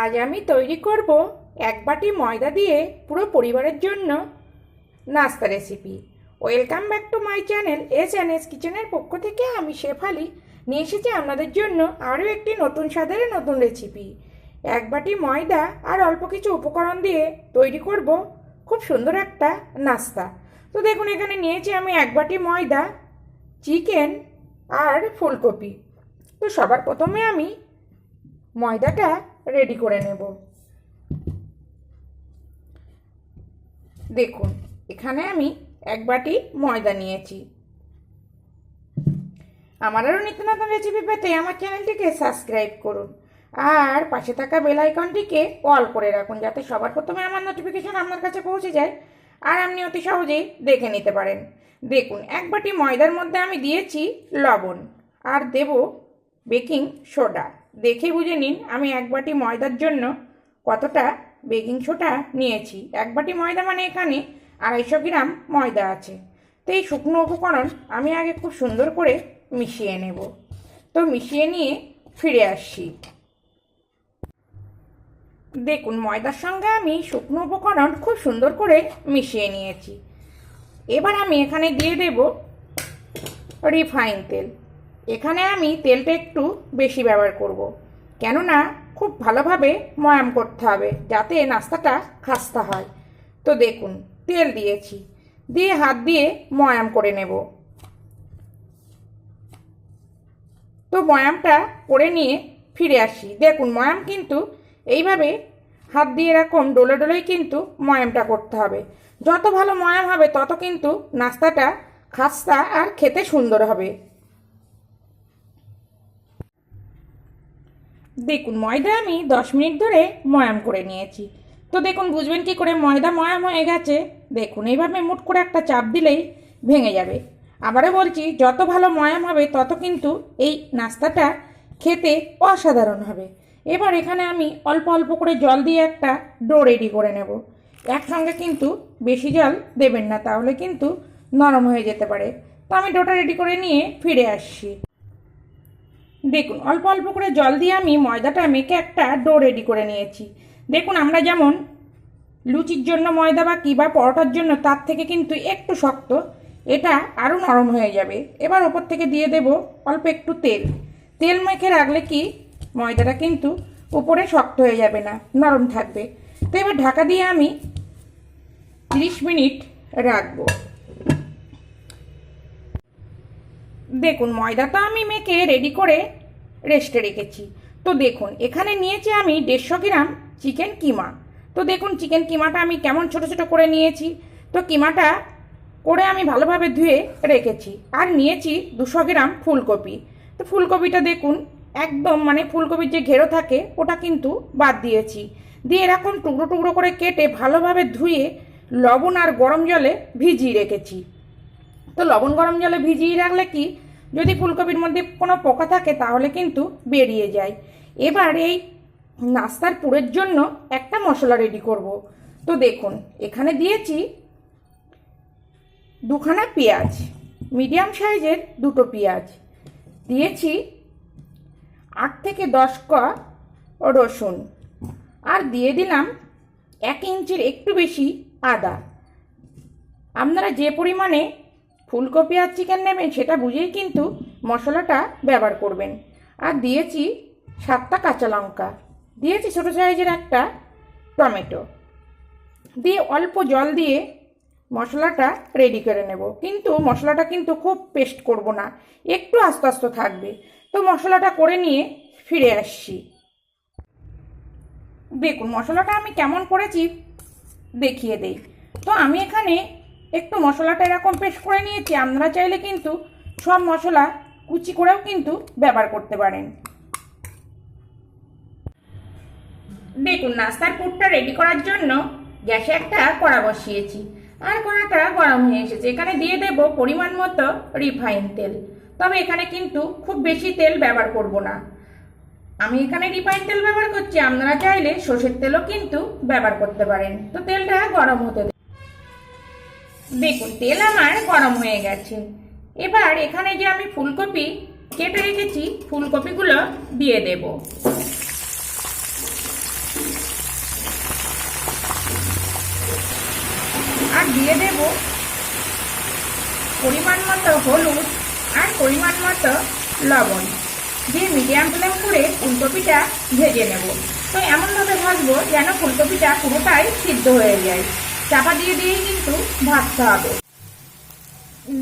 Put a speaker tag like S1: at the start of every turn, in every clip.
S1: আজ আমি তৈরি করব এক বাটি ময়দা দিয়ে পুরো পরিবারের জন্য নাস্তা recipe. Welcome back to my channel, S N S কিচেনের পক্ষ থেকে আমি শেফালি নিয়ে এসেছি আপনাদের জন্য আরও একটি নতুন স্বাদের নতুন রেসিপি। এক বাটি ময়দা আর অল্প কিছু উপকরণ দিয়ে তৈরি করব খুব সুন্দর একটা নাস্তা। তো দেখুন, এখানে নিয়েছি আমি এক বাটি ময়দা, চিকেন আর ফুলকপি। তো সবার প্রথমে আমি ময়দাটা রেডি করে নেব। দেখুন, এখানে আমি এক বাটি ময়দা নিয়েছি। আমার আরও নিত্য নতুন রেসিপি পেতে আমার চ্যানেলটিকে সাবস্ক্রাইব করুন। আর পাশে থাকা বেল আইকনটিকে অল করে রাখুন যাতে সবার প্রথমে আমার নোটিফিকেশন আপনার কাছে পৌঁছে যায় আর আপনি অতি সহজেই দেখে নিতে পারেন। দেখুন, এক বাটি ময়দার মধ্যে আমি দিয়েছি লবণ আর দেব বেকিং সোডা। দেখে বুঝে নিন আমি এক বাটি ময়দার জন্য কতটা বেকিং সোডা নিয়েছি। এক বাটি ময়দা মানে এখানে আড়াইশো গ্রাম ময়দা আছে। তো এই শুকনো উপকরণ আমি আগে খুব সুন্দর করে মিশিয়ে নেব। তো মিশিয়ে নিয়ে ফিরে আসছি। দেখুন, ময়দার সঙ্গে আমি শুকনো উপকরণ খুব সুন্দর করে মিশিয়ে নিয়েছি। এবার আমি এখানে দিয়ে দেব রিফাইন তেল। এখানে আমি তেলটা একটু বেশি ব্যবহার করব। কেননা খুব ভালোভাবে ময়াম করতে হবে যাতে নাস্তাটা খাস্তা হয়। তো দেখুন, তেল দিয়েছি। দিয়ে হাত দিয়ে ময়াম করে নেব। তো ময়ামটা করে নিয়ে ফিরে আসি। দেখুন, ময়াম কিন্তু এইভাবে হাত দিয়ে এরকম ডোলে ডোলেই কিন্তু ময়ামটা করতে হবে। যত ভালো ময়াম হবে, তত কিন্তু নাস্তাটা খাস্তা আর খেতে সুন্দর হবে। দেখুন, ময়দা আমি দশ মিনিট ধরে ময়াম করে নিয়েছি। তো দেখুন, বুঝবেন কি করে ময়দা ময়াম হয়ে গেছে? দেখুন, এইভাবে মুট করে একটা চাপ দিলেই ভেঙে যাবে। আবারও বলছি, যত ভালো ময়াম হবে, তত কিন্তু এই নাস্তাটা খেতে অসাধারণ হবে। এবার এখানে আমি অল্প অল্প করে জল দিয়ে একটা ডো রেডি করে নেব। একসঙ্গে কিন্তু বেশি জল দেবেন না, তাহলে কিন্তু নরম হয়ে যেতে পারে। তো আমি ডোটা রেডি করে নিয়ে ফিরে আসছি। দেখুন, অল্প অল্প করে জল দিয়ে আমি ময়দাটা মেখে একটা ডো রেডি করে নিয়েছি। দেখুন, আমরা যেমন লুচির জন্য ময়দা বা কী বা পরোটার জন্য, তার থেকে কিন্তু একটু শক্ত, এটা আরও নরম হয়ে যাবে। এবার ওপর থেকে দিয়ে দেব অল্প একটু তেল। তেল মেখে রাখলে কি, ময়দাটা কিন্তু উপরে শক্ত হয়ে যাবে না, নরম থাকবে। তো এবার ঢাকা দিয়ে আমি তিরিশ মিনিট রাখব। দেখুন, ময়দাটা আমি মেখে রেডি করে রেস্টে রেখেছি। তো দেখুন, এখানে নিয়েছি আমি দেড়শো গ্রাম চিকেন কিমা। তো দেখুন চিকেন কিমাটা আমি কেমন ছোট ছোট করে নিয়েছি। তো কিমাটা করে আমি ভালোভাবে ধুয়ে রেখেছি। আর নিয়েছি দুশো গ্রাম ফুলকপি। তো ফুলকপিটা দেখুন, একদম মানে ফুলকপির যে ঘেরো থাকে, ওটা কিন্তু বাদ দিয়েছি। দিয়ে এরকম টুকরো টুকরো করে কেটে ভালোভাবে ধুয়ে লবণ আর গরম জলে ভিজিয়ে রেখেছি। তো লবণ গরম জলে ভিজিয়ে রাখলে কি? যদি ফুলকপির মধ্যে কোনো পোকা থাকে, তাহলে কিন্তু বেরিয়ে যায়। এবার এই নাস্তার পুরের জন্য একটা মশলা রেডি করব। তো দেখুন, এখানে দিয়েছি দুখানা পেঁয়াজ মিডিয়াম সাইজের দুটো পেঁয়াজ। দিয়েছি আট থেকে দশ ক রসুন। আর দিয়ে দিলাম এক ইঞ্চির একটু বেশি আদা। আপনারা যে পরিমাণে ফুলকপি আর চিকেন নেবেন, সেটা বুঝেই কিন্তু মশলাটা ব্যবহার করবেন। আর দিয়েছি সাতটা কাঁচা লঙ্কা, দিয়েছি ছোটো সাইজের একটা টমেটো। দিয়ে অল্প জল দিয়ে মশলাটা রেডি করে নেব। কিন্তু মশলাটা কিন্তু খুব পেস্ট করব না, একটু আস্তে আস্তে থাকবে। তো মশলাটা করে নিয়ে ফিরে আসছি। দেখুন, মশলাটা আমি কেমন করেছি, দেখিয়ে দেই। তো আমি এখানে একটু মশলাটা এরকম পেস্ট করে নিয়েছি আপনারা চাইলে কিন্তু সব মশলা কুচি করেও কিন্তু ব্যবহার করতে পারেন। দেখুন, নাস্তার পুরটা রেডি করার জন্য গ্যাসে একটা কড়া বসিয়েছি। আর কড়াটা গরম হয়ে এসেছে। এখানে দিয়ে দেব পরিমাণ মতো রিফাইন তেল। তবে এখানে কিন্তু খুব বেশি তেল ব্যবহার করব না। আমি এখানে রিফাইন তেল ব্যবহার করছি, আপনারা চাইলে সর্ষের তেলও কিন্তু ব্যবহার করতে পারেন। তো তেলটা গরম হতে। দেখুন, তেল আমার গরম হয়ে গেছে। এবার এখানে যে আমি ফুলকপি কেটে রেখেছি, ফুলকপিগুলো দিয়ে দেব। আর দিয়ে দেব পরিমাণ মতো হলুদ আর পরিমাণ মতো লবণ। দিয়ে মিডিয়াম ফ্লেম করে ফুলকপিটা ভেজে নেব। তো এমনভাবে ভাজবো যেন ফুলকপিটা পুরোটাই সিদ্ধ হয়ে যায়। চাপা দিয়ে দিয়েই কিন্তু ভাজতে হবে।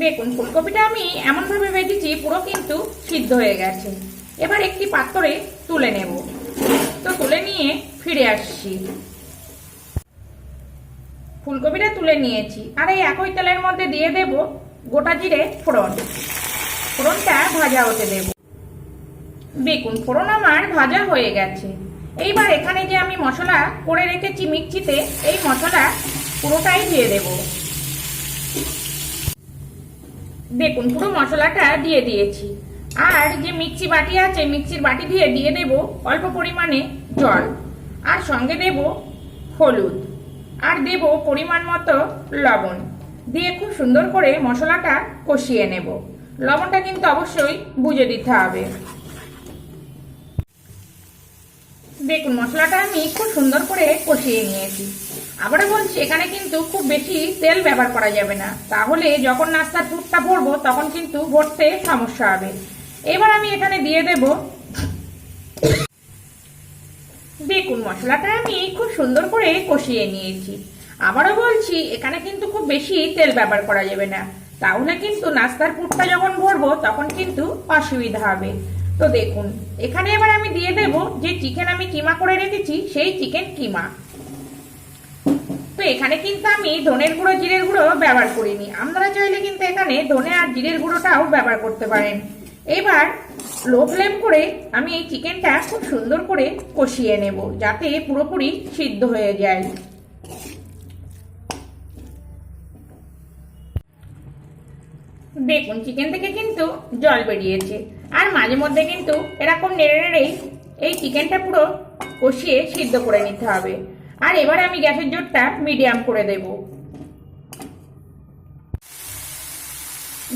S1: দেখুন, ফুলকপিটা আমি এমনভাবে ভেজেছি, পুরো কিন্তু সিদ্ধ হয়ে গেছে। এবার একটি পাত্রে তুলে নেব। তো তুলে নিয়ে ফিরে আসছি। ফুলকপিটা তুলে নিয়েছি। আর এই একই তেলের মধ্যে দিয়ে দেব গোটা জিরে ফোড়ন। ফোড়নটা ভাজা হতে দেব। দেখুন, ফোড়ন আমার ভাজা হয়ে গেছে। এইবার এখানে যে আমি মশলা করে রেখেছি মিক্সিতে, এই মশলা পুরোটাই দিয়ে দেব। দেখুন, পুরো মশলাটা দিয়ে দিয়েছি। আর যে মিক্সি বাটি আছে, মিক্সির বাটি দিয়ে দিয়ে দেব অল্প পরিমাণে জল। আর সঙ্গে দেব হলুদ। আর দেব পরিমাণ মতো লবণ। দিয়ে খুব সুন্দর করে মশলাটা কষিয়ে নেব। লবণটা কিন্তু অবশ্যই বুঝে দিতে হবে। দেখুন, মশলাটা আমি খুব সুন্দর করে কষিয়ে নিয়েছি। আবারও বলছি, এখানে কিন্তু খুব বেশি তেল ব্যবহার করা যাবে না। তাহলে যখন নাস্তার দুধটা ভরবো তখন কিন্তু ভরতে সমস্যা হবে। এবার আমি এখানে দিয়ে দেব দেখুন মশলাটা আমি খুব সুন্দর করে কষিয়ে নিয়েছি। আবারও বলছি, এখানে কিন্তু খুব বেশি তেল ব্যবহার করা যাবে না। তাহলে কিন্তু নাস্তার পুরটা যখন ভরবো, তখন কিন্তু অসুবিধা হবে। তো দেখুন, এখানে এবার আমি দিয়ে দেব যে চিকেন আমি কিমা করে রেখেছি, সেই চিকেন কিমা। তো এখানে কিন্তু আমি ধনের গুঁড়ো, জিরের গুঁড়ো ব্যবহার করিনি। আপনারা চাইলে কিন্তু এখানে ধনে আর জিরের গুঁড়োটাও ব্যবহার করতে পারেন। এবার লো ফ্লেম করে আমি এই চিকেনটা খুব সুন্দর করে কষিয়ে নেব, যাতে পুরোপুরি সিদ্ধ হয়ে যায়। দেখুন, চিকেন থেকে কিন্তু জল বেরিয়েছে। আর মাঝে মধ্যে কিন্তু এরকম নেড়ে নেড়েই এই চিকেনটা পুরো কষিয়ে সিদ্ধ করে নিতে হবে। আর এবার আমি গ্যাসের জোরটা মিডিয়াম করে দেব।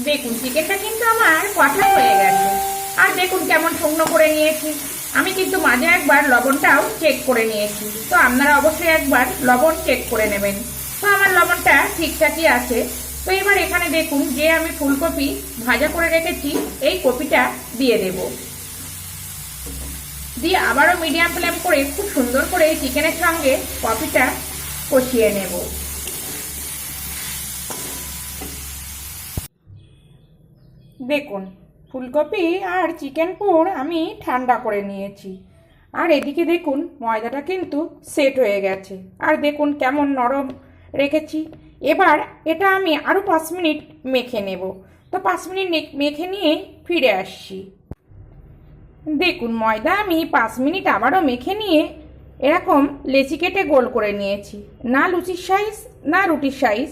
S1: দেখুন, চিকেনটা কিন্তু আমার কষা হয়ে গেছে। আর দেখুন কেমন শুকনো করে নিয়েছি। আমি কিন্তু মাঝে একবার লবণটাও চেক করে নিয়েছি। তো আপনারা অবশ্যই একবার লবণ চেক করে নেবেন। তো আমার লবণটা ঠিকঠাকই আছে। তো এবার এখানে দেখুন, যে আমি ফুলকপি ভাজা করে রেখেছি, এই কপিটা দিয়ে দেব। দিয়ে আবারও মিডিয়াম ফ্লেম করে খুব সুন্দর করে চিকেনের সঙ্গে কফিটা কষিয়ে নেব। দেখুন, ফুলকপি আর চিকেন পুর আমি ঠান্ডা করে নিয়েছি। আর এদিকে দেখুন, ময়দাটা কিন্তু সেট হয়ে গেছে। আর দেখুন কেমন নরম রেখেছি। এবার এটা আমি আরও পাঁচ মিনিট মেখে নেব। তো পাঁচ মিনিট মেখে নিয়ে ফিরে আসছি। দেখুন, ময়দা আমি পাঁচ মিনিট আবারও মেখে নিয়ে এরকম লেচি কেটে গোল করে নিয়েছি। না লুচির সাইজ, না রুটির সাইজ,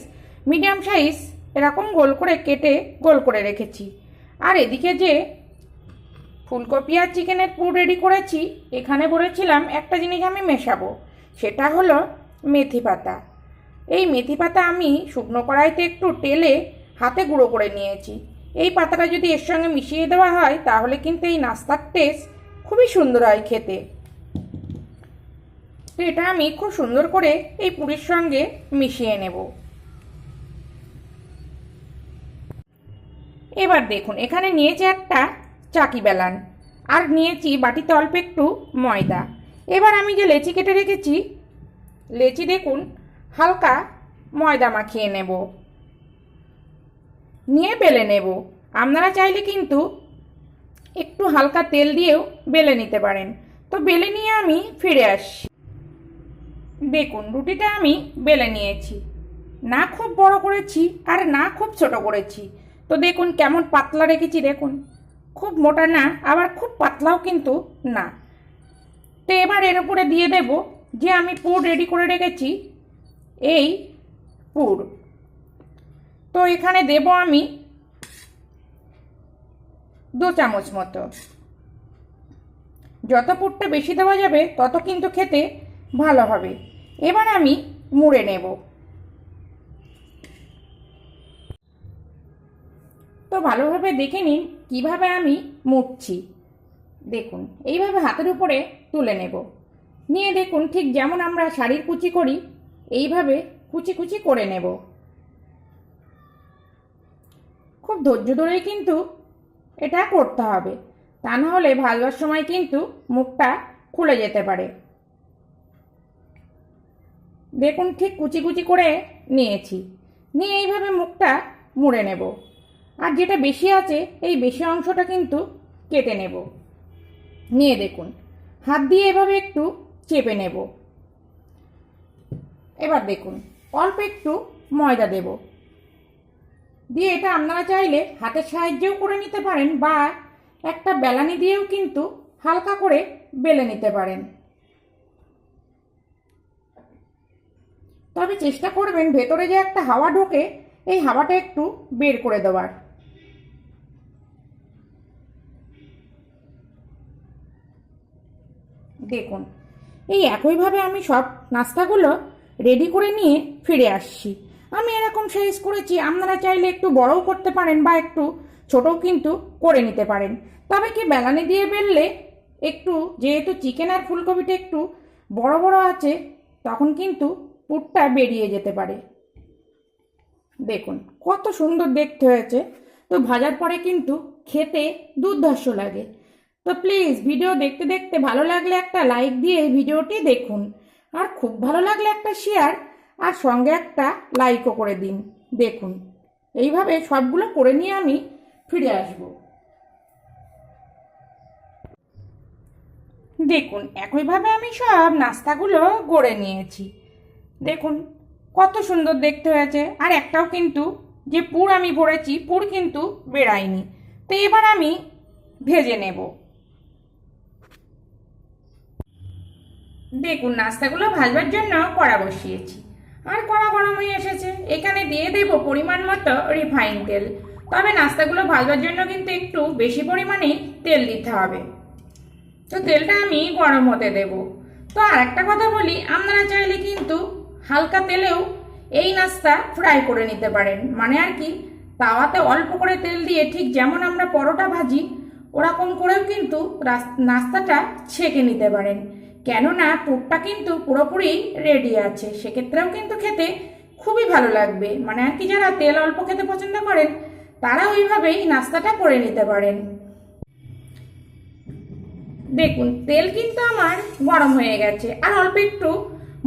S1: মিডিয়াম সাইজ এরকম গোল করে কেটে গোল করে রেখেছি। আর এদিকে যে ফুলকপি আর চিকেনের পুর রেডি করেছি, এখানে বলেছিলাম একটা জিনিস আমি মেশাবো, সেটা হলো মেথি পাতা। এই মেথি পাতা আমি শুকনো কড়াইতে একটু টেলে হাতে গুঁড়ো করে নিয়েছি। এই পাতাটা যদি এর সঙ্গে মিশিয়ে দেওয়া হয়, তাহলে কিন্তু এই নাস্তার টেস্ট খুবই সুন্দর হয় খেতে। তো এটা আমি খুব সুন্দর করে এই পুরীর সঙ্গে মিশিয়ে নেব। এবার দেখুন, এখানে নিয়েছি একটা চাকি বেলান আর নিয়েছি বাটিতে অল্প একটু ময়দা। এবার আমি যে লেচি কেটে রেখেছি, লেচি দেখুন, হালকা ময়দা মাখিয়ে নেব। নিয়ে বেলে নেব। আপনারা চাইলে কিন্তু একটু হালকা তেল দিয়েও বেলে নিতে পারেন। তো বেলে নিয়ে আমি ফিরে আসছি। দেখুন, রুটিটা আমি বেলে নিয়েছি। না খুব বড় করেছি আর না খুব ছোট করেছি। তো দেখুন, কেমন পাতলা রেখেছি, দেখুন। খুব মোটা না, আবার খুব পাতলাও কিন্তু না। তো এবার এর উপরে দিয়ে দেব যে আমি পুর রেডি করে রেখেছি। এই পুর। তো এখানে দেব আমি দু চামচ মতো। যত পুরটা বেশি দেওয়া যাবে, তত কিন্তু খেতে ভালো হবে। এবার আমি মুড়ে নেব। তো ভালোভাবে দেখে নিন কীভাবে আমি মুড়ছি। দেখুন, এইভাবে হাতের উপরে তুলে নেব। নিয়ে দেখুন ঠিক যেমন আমরা শাড়ির কুচি করি, এইভাবে কুচি কুচি করে নেব। খুব ধৈর্য ধরেই কিন্তু এটা করতে হবে। তা না হলে ভাজবার সময় কিন্তু মুখটা খুলে যেতে পারে। দেখুন ঠিক কুচি কুচি করে নিয়েছি। নিয়ে এইভাবে মুখটা মুড়ে নেব। আর যেটা বেশি আছে, এই বেশি অংশটা কিন্তু কেটে নেব। নিয়ে দেখুন, হাত দিয়ে এভাবে একটু চেপে নেব। এবার দেখুন, অল্প একটু ময়দা দেব। দিয়ে এটা আপনারা চাইলে হাতের সাহায্যেও করে নিতে পারেন বা একটা বেলানি দিয়েও কিন্তু হালকা করে বেলে নিতে পারেন। তবে চেষ্টা করবেন ভেতরে যে একটা হাওয়া ঢোকে, এই হাওয়াটা একটু বের করে দেওয়ার। দেখুন, এই একইভাবে আমি সব নাস্তাগুলো রেডি করে নিয়ে ফিরে আসছি। আমি এরকম সাইজ করেছি আপনারা চাইলে একটু বড়ও করতে পারেন বা একটু ছোটও কিন্তু করে নিতে পারেন। তবে কি বেলানি দিয়ে বেললে একটু যেহেতু চিকেন আর ফুলকপিটা একটু বড় বড় আছে, তখন কিন্তু পুরটা বেরিয়ে যেতে পারে। দেখুন, কত সুন্দর দেখতে হয়েছে। তো ভাজার পরে কিন্তু খেতে দুর্ধর্ষ লাগে। তো প্লিজ ভিডিও দেখতে দেখতে ভালো লাগলে একটা লাইক দিয়ে ভিডিওটি দেখুন। আর খুব ভালো লাগলে একটা শেয়ার আর সঙ্গে একটা লাইকও করে দিন। দেখুন। এইভাবে সবগুলো করে নিয়ে আমি ফিরে আসব। দেখুন, একইভাবে আমি সব নাস্তাগুলো গড়ে নিয়েছি। দেখুন, কত সুন্দর দেখতে হয়েছে। আর একটাও কিন্তু, যে পুর আমি ভরেছি, পুর কিন্তু বেড়ায়নি। তো এবার আমি ভেজে নেব। দেখুন, নাস্তাগুলো ভাজবার জন্য কড়া বসিয়েছি। আর কড়া গরম হয়ে এসেছে। এখানে দিয়ে দেব পরিমাণ মতো রিফাইন তেল। তবে নাস্তাগুলো ভাজবার জন্য কিন্তু একটু বেশি পরিমাণে তেল দিতে হবে। তো তেলটা আমি গরম হতে দেব। তো আর একটা কথা বলি, আপনারা চাইলে কিন্তু হালকা তেলেও এই নাস্তা ফ্রাই করে নিতে পারেন। মানে আর কি, তাওয়াতে অল্প করে তেল দিয়ে ঠিক যেমন আমরা পরোটা ভাজি, ওরকম করেও কিন্তু নাস্তাটা ছেঁকে নিতে পারেন। কেননা পুরটা কিন্তু পুরোপুরি রেডি আছে। সেক্ষেত্রেও কিন্তু খেতে খুবই ভালো লাগবে। মানে আর কি যারা তেল অল্প খেতে পছন্দ করেন, তারা ওইভাবেই নাস্তাটা করে নিতে পারেন। দেখুন, তেল কিন্তু আমার গরম হয়ে গেছে। আর অল্প একটু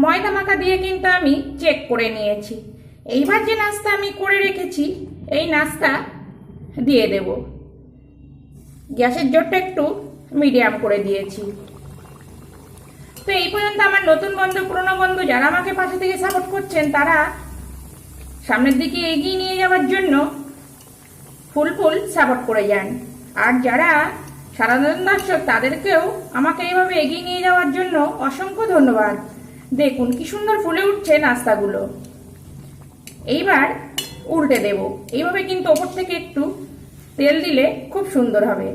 S1: ময়দা মাখা দিয়ে কিন্তু আমি চেক করে নিয়েছি। এইবার যে নাস্তা আমি করে রেখেছি, এই নাস্তা দিয়ে দেব। গ্যাসের জোরটা একটু মিডিয়াম করে দিয়েছি। তো এই পর্যন্ত আমার নতুন বন্ধু, পুরনো বন্ধু যারা আমাকে পাশে থেকে সাপোর্ট করছেন, তারা সামনের দিকে এগিয়ে নিয়ে যাওয়ার জন্য ফুল ফুল সাপোর্ট করে যান। আর যারা সাধারণ দর্শক, তাদেরকেও আমাকে এইভাবে এগিয়ে নিয়ে যাওয়ার জন্য অসংখ্য ধন্যবাদ। দেখুন কি সুন্দর ফুলে উঠছে নাস্তাগুলো। এইবার উল্টে দেব। এইভাবে কিন্তু ওপর থেকে একটু তেল দিলে খুব সুন্দর হবে।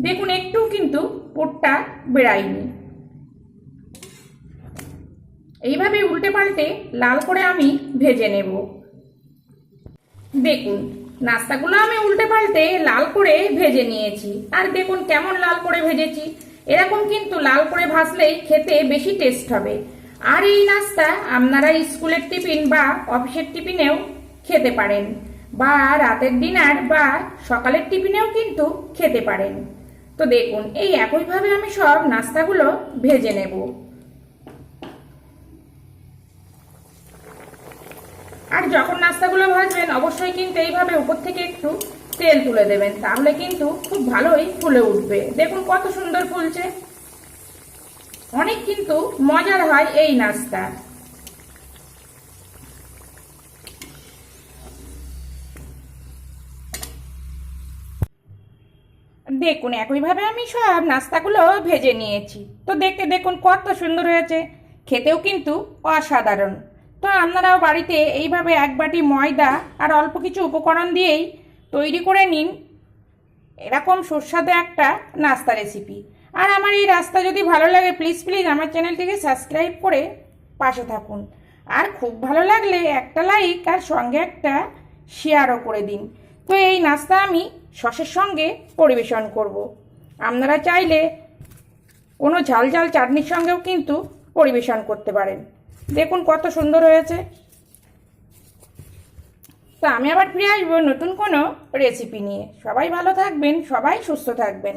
S1: দেখুন একটু কিন্তু পোটটা বেড়ায়নি। এইভাবে উল্টে পাল্টে লাল করে আমি ভেজে নেব। দেখুন, নাস্তাগুলো আমি উল্টে পাল্টে লাল করে ভেজে নিয়েছি। আর দেখুন কেমন লাল করে ভেজেছি। এরকম কিন্তু লাল করে ভাজলেই খেতে বেশি টেস্ট হবে। আর এই নাস্তা আপনারা স্কুলের টিফিন বা অফিসের টিফিনেও খেতে পারেন। বা রাতের ডিনার বা সকালের টিফিনেও কিন্তু খেতে পারেন। তো দেখুন, এই একইভাবে আমি সব নাস্তাগুলো ভেজে নেব। আর যখন নাস্তাগুলো ভাজবেন, অবশ্যই কিন্তু এইভাবে উপর থেকে একটু তেল তুলে দেবেন। তাহলে কিন্তু খুব ভালোই ফুলে উঠবে। দেখুন কত সুন্দর ফুলছে। অনেক কিন্তু মজার হয় এই নাস্তা। দেখুন, একইভাবে আমি সব নাস্তাগুলো ভেজে নিয়েছি। তো দেখতে দেখুন কত সুন্দর হয়েছে। খেতেও কিন্তু অসাধারণ। তো আপনারাও বাড়িতে এইভাবে এক বাটি ময়দা আর অল্প কিছু উপকরণ দিয়েই তৈরি করে নিন। এরকম সুস্বাদু একটা নাস্তা রেসিপি। আর আমার এই রাস্তা যদি ভালো লাগে প্লিজ প্লিজ আমার চ্যানেলটিকে সাবস্ক্রাইব করে পাশে থাকুন। আর খুব ভালো লাগলে একটা লাইক আর সঙ্গে একটা শেয়ারও করে দিন। তো এই নাস্তা আমি সসের সঙ্গে পরিবেশন করব। আপনারা চাইলে কোনো ঝাল ঝাল চাটনির সঙ্গেও কিন্তু পরিবেশন করতে পারেন। দেখুন কত সুন্দর হয়েছে। তো আমি আবার ফিরে আসব নতুন কোনো রেসিপি নিয়ে। সবাই ভালো থাকবেন, সবাই সুস্থ থাকবেন।